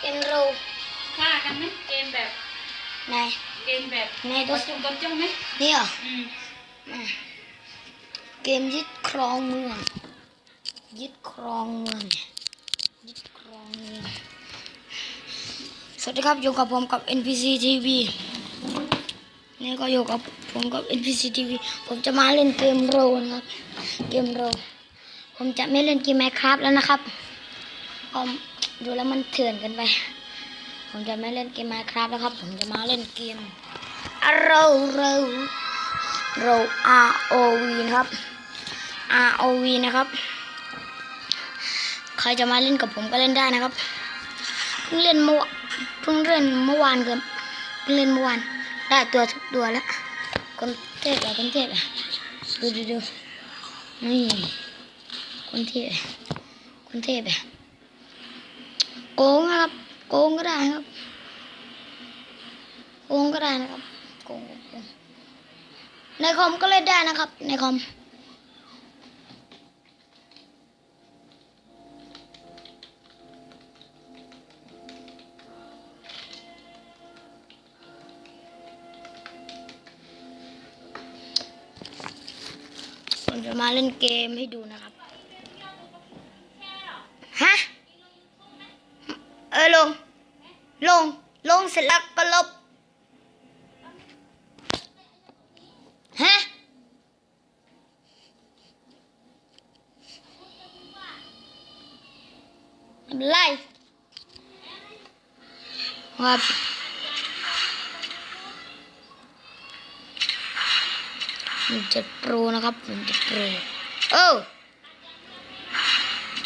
เกมโรฆ่ากันไหมเกมแบบไหนเกมแบบไหนกดูดจุ่มกดจ้องไหมนี่เหรออืมอะเกมยึดครองเมือง ยึดครองเมืองยึดครองเมืองสวัสดีครับอยู่กับผมกับ NPC TV นี่ก็อยู่กับผมกับ NPC TV ผมจะมาเล่นเกมโรนะครับเกมโรผมจะไม่เล่นเกม Minecraft แล้วนะครับ พราะดูแล้วมันเถื่อนกันไป ผมจะไม่เล่นเกม Minecraft แล้วครับ ผมจะมาเล่นเกมโรโรโร R O V นะครับ R O V นะครับ ใครจะมาเล่นกับผมก็เล่นได้นะครับเพิ่งเล่นเมื่อเพิ่งเล่นเมื่อวานกันเพิ่งเล่นเมื่อวานได้ตัวทุกตัวแล้วคนเทพอะคนเทพอะดูดูดูนี่คนเทพคนเทพอะ โกงครับ โกงก็ได้ครับ โกงก็ได้นะครับโกงโกงในคอมก็เล่นได้นะครับ ในคอมผมจะมาเล่นเกมให้ดูนะครับ ฮะ เออลง ลง ลงเสร็จแล้วก็ลบ ฮะ ไม่เป็นไรครับผมจะโปรนะครับผมจะโปรเออ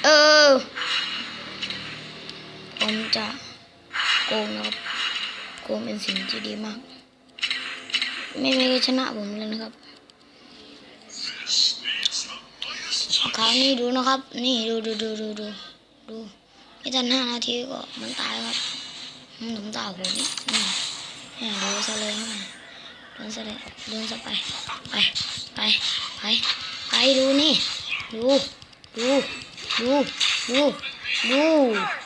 เออผมจะโกงนะครับโกงเป็นสิ่งที่ดีมาก ไม่มีใครชนะผมเลยนะครับคราวนี้ดูนะครับ นี่ดูดูดูดูดูดู ไม่ทันห้านาทีก็มันตายครับมันถึงตาโหนี่อืมเนี่ยดูซะเลยครับเดินซะเลยโดนซะไป ไป ไป ไป ไปดูนี่ ดู ดู ดู ดู ดู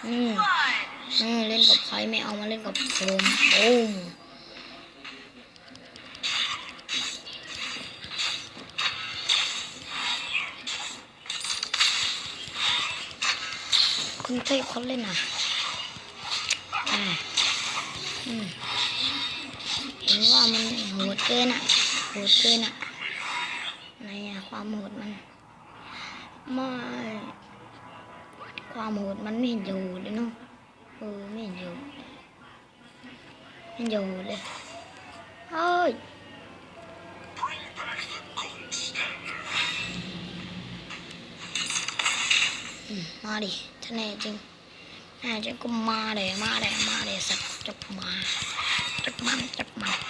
อืมอืมเล่นกับใครไม่เอามาเล่นกับผมโอ้ คุณเต้เขาเล่นอะอ่าอืมเห็นว่ามันโหดเกินอะโหดเกินอะในอะความโหดมันไม่ความโหดมันไม่เห็นจะโหดเลยเนาะเออไม่เห็นจะโหดไม่เห็นจะโหดเลยเฮ้ยอืมมาดิ แน่จริงแน่จริงก็มาเลยมาเลยมาเลยสักจับมาจับมันจับมันจับมัน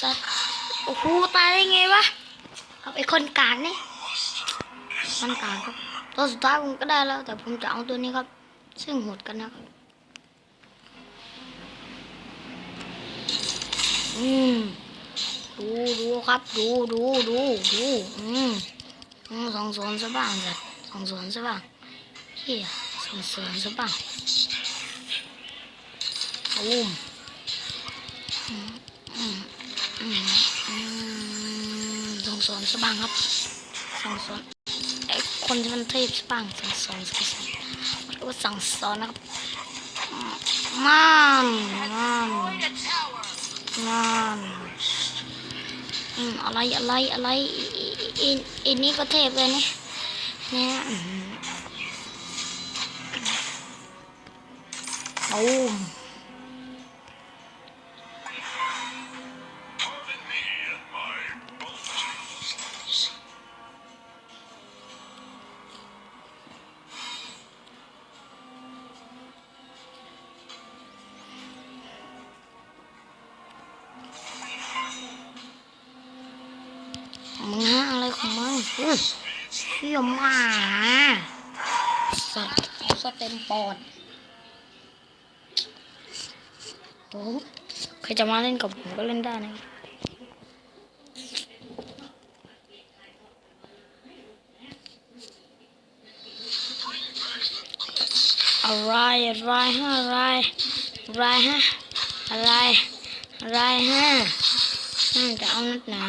สัตว์โอ้โหตายได้ไงวะ เอาไอ้คนกลางนี่คนกลางครับตัวสุดท้ายผมก็ได้แล้ว แต่ผมจะเอาตัวนี้ครับ ซึ่งโหดกันนะครับ อืมดูดูครับ ดูดูดูดูอืมอืมสองสวนซะบ้างสัตว์สองสวนซะบ้างเฮียสองสวนซะบ้างตู สบ้างครับส่งสอนไอคนที่มันเทพสบ้างส่งสอนส่งสอนเรียกว่าสั่งสอนนะครับมันมันมันอะไรอะไรอะไรอินอินนี่ก็เทพเลยนี่เนี่ยโอื เชี่ยหมา สัตว์เอาซะเต็มปอดโอ้ใครจะมาเล่นกับผมก็เล่นได้นะอะไรอะไรฮะอะไรอะไรฮะอะไรอะไรฮะจะเอานัดหนา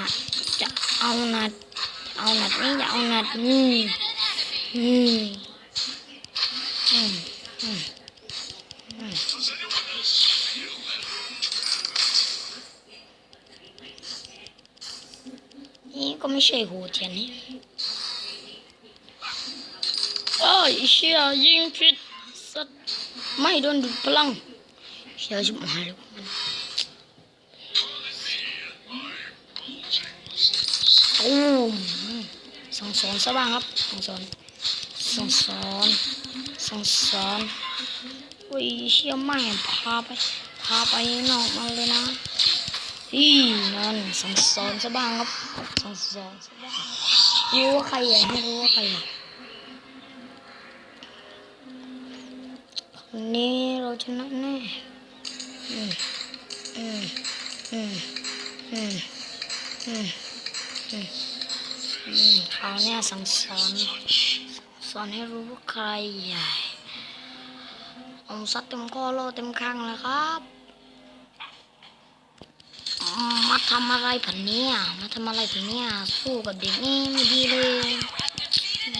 จะเอานัด เอาหนัดนี่จะเอาหนัดนี่อืมอืมอืม Does anyone else feel that? นี่ก็ไม่ใช่หัวเทียนนี่เอ้ยเชี่ยยิงผิดสัตว์ไม่โดนดูดพลังเชี่ยชิบหายแล้วมันโอ้ สังสอนซะบ้างครับสังสอนสังสอนสังสอนโอ้ยเชี่ยไม่พาไปพาไปนอกมาเลยนะอีนั่นสังสอนซะบ้างครับสังสอนซะบ้างรู้ว่าใครอะให้รู้ว่าใครอะวันนี้เราชนะแน่อืมอืมอืมอืมอืม อืมคราวเนี้ยสั่งสอนสอนให้รู้ว่าใครใหญ่อาซัดเต็มข้อโลเต็มข้างเลยครับมาทำอะไรผันเนี่ยมาทำอะไรผันเนี่ยสู้กับเด็กนี่ไม่ดีเลยม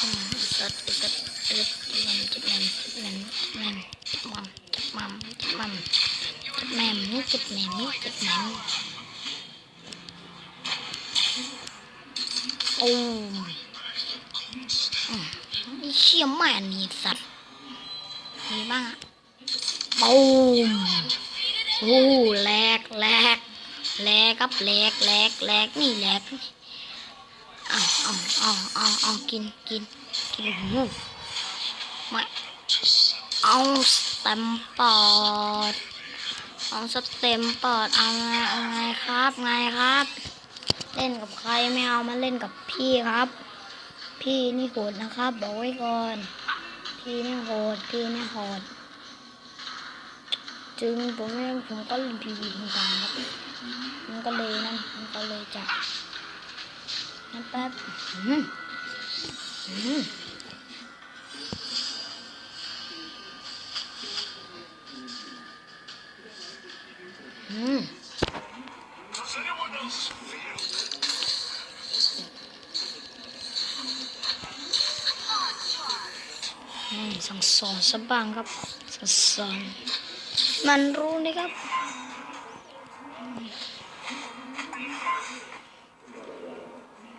อืมสัตว์สัตว์สัตว์มันจับแมมจับแมมจับแมมจับมัมจับมัมจับมัมจับแมมนี่จับแมมนี่จับแมม อ้มอืมไอ้เชี่ยแม่นี่สัตว์มีบ้างอะปูมโอ้แหลกแหลกแหลกครับแหลกแหลกแหลกนี่แหลกเอาเอาเอาเอาเอากินกินกินหูไม่เอาสเต็มปอดเอาสเต็มปอดเอาไงเอาไงครับไงครับ เล่นกับใครไม่เอามาเล่นกับพี่ครับ พี่นี่โหดนะครับ บอกไว้ก่อน พี่นี่โหดพี่นี่โหดจึงผมไม่ผมก็เล่นพีวีเหมือนกันครับมันก็เลยนั่นมันก็เลยจับนั่นแป๊บอืมอืมอืม สั่งสอนสักบ้างครับสั่งสอนมันรู้นะครับ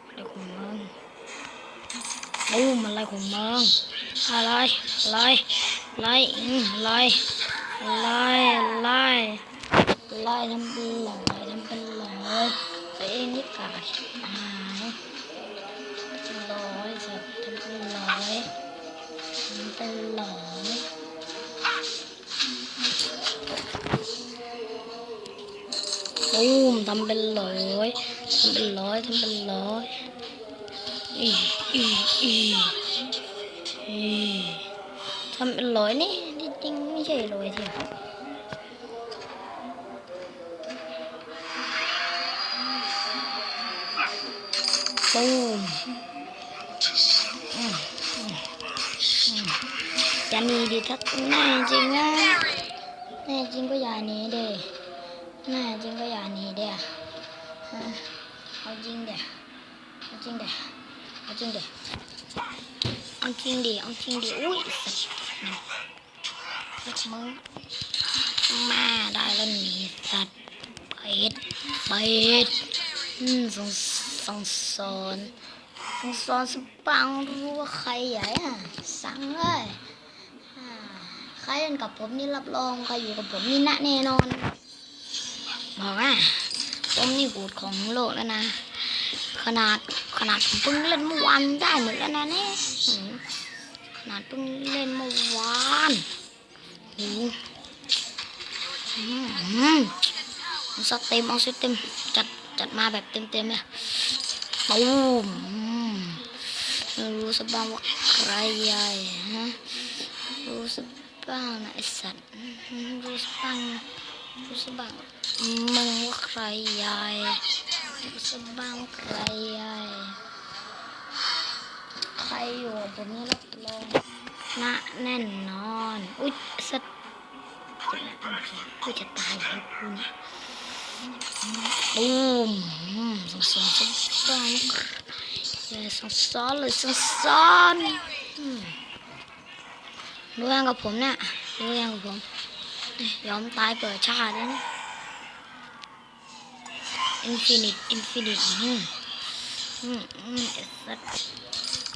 อะไรของมึงโอ้มันอะไรของมึงอะไรอะไรอะไรอืมอะไรอะไรอะไรอะไรทำเป็นหลอยทำเป็นหลอยตัวเองนี่กาย ตูมทำเป็นหลอยทำเป็นหลอยทำเป็นหลอยอีอีอีอีทำเป็นหลอยนี่จริงไม่ใช่หลอยเทียวตูมจะหนีดิถ้าแน่จริงนะแน่จริงก็อย่าหนีเด้ แน่จริงก็อย่าหนีเด้อะเอาจริงเด้เอาจริงเด้เอาจริงเด้เอาจริงดิเอาจริงดิอุ้ยสัตว์มึงมาได้แล้วหนีสัตว์ใครเป็ดเป็ดสงสงสารสงสารสปังรู้ว่าใครใหญ่อะสั่งเลยใครเล่นกับผมนี่รับรองใครอยู่กับผมนี่นะแน่นอน บอกว่าผมนี่โหดของโลกแล้วนะ ขนาดขนาดผมเพิ่งเล่นเมื่อวานได้เหมดแล้วนะเนี่ยขนาดเพิ่งเล่นเมื่อวานโอ้โหอืมอืมเอาสเต็มเอาสเต็มจัดจัดมาแบบเต็มเต็มๆเลยตูมอืมไม่รู้สบ้างว่าใครใหญ่ฮะรู้สบ้างนะไอสัตว์รู้สบ้าง รู้สักบ้างมึงว่าใครใหญ่สบางใครใหญ่ใครอยู่กับผมนี่รับรองนะแน่นอน อุ๊ยสัตว์กูจะตายแล้วคุณตูมอืมสงสารสบางใหญ่สงสารเลยสงสารอืมรู้ยังกับผมเนี่ยรู้ยังกับผม ยอมตายเปิดชาติเลยนะอินฟินิตอินฟินิตอืมอืมอืม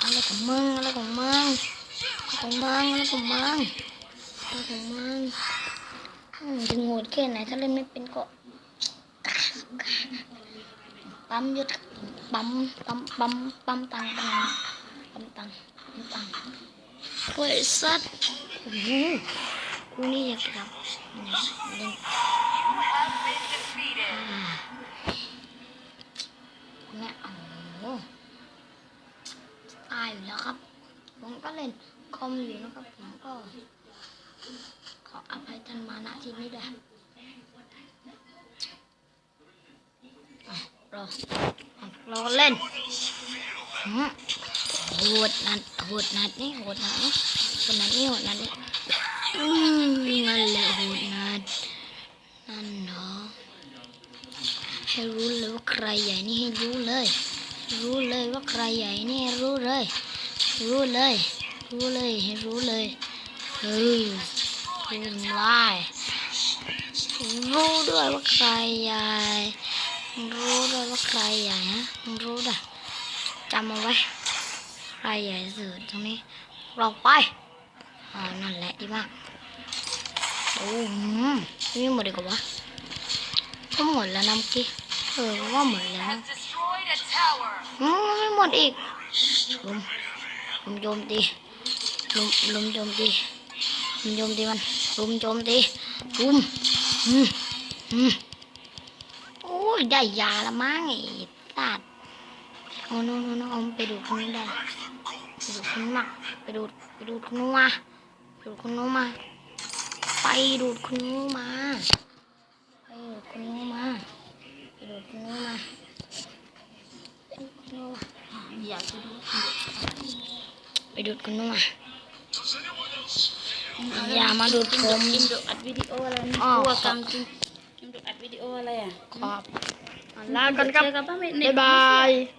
อะไรของมึงอะไรของมึงอะไรของมึงอะไรของมึงอะไรของมึงจะโงดแค่ไหนถ้าเล่นไม่เป็นก็ปั๊มยุดปั๊มปั๊มปั๊มปั๊มตังตังปั๊มตังปั๊มตังโอ้ยสัตว์ โอ้โหกูนี่อยากกลับเนี่ยเล่นเนี่ยโอ้โหตายอยู่แล้วครับ ผมก็เล่นคอมอยู่นะครับ ผมก็ ขออภัยท่านมาณที่นี้ด้วยอะรอรอเล่นโหดนัดโหดนัดนี่โหดนัดนี่โหดนัดนี่โหดนัดนี่ นั่นแหละโหดนัดนั่นเนาะให้รู้เลยว่าใครใหญ่นี่ให้รู้เลย รู้เลยว่าใครใหญ่นี่รู้เลย รู้เลย รู้เลยให้รู้เลยเฮ้ยรู้ไล่รู้ด้วยว่าใครใหญ่รู้ด้วยว่าใครใหญ่ฮะรู้ด้วยจำเอาไว้ใครใหญ่สุดตรงนี้เราไป อ๋อนั่นแหละดีมากโอ้โหนี่หมดเลยกว่าก็หมดแล้วนะเมื่อกี้เออว่าหมดแล้วนะอืมไม่หมดอีกลุมลุมโจมตีลุมลุมโจมตีลุมโจมตีมันลุมโจมตีลุมอืมอืมโอ้ยได้ยาละมั้งไอ้ตัดเอาโน่นโนโนอาไปดูดคนนู้นได้ไปดูดคนนู้นมาไปดูดไปดูดคนนู้นมา ดูดคนนู้นมา ไปดูดคนนู้นมา ไปดูดคนนู้นมาไปดูดคนนู้นมาไปดูดคนนู้นมาอยากจะดูไปดูดคนนู้นมาอย่ามาดูดผมกิมดูอัดวิดีโออะไรนะอ๋อกลัวกรรมจริงกิมดูอัดวิดีโออะไรอะขอบลากันกับป้าเมฆบ๊ายบาย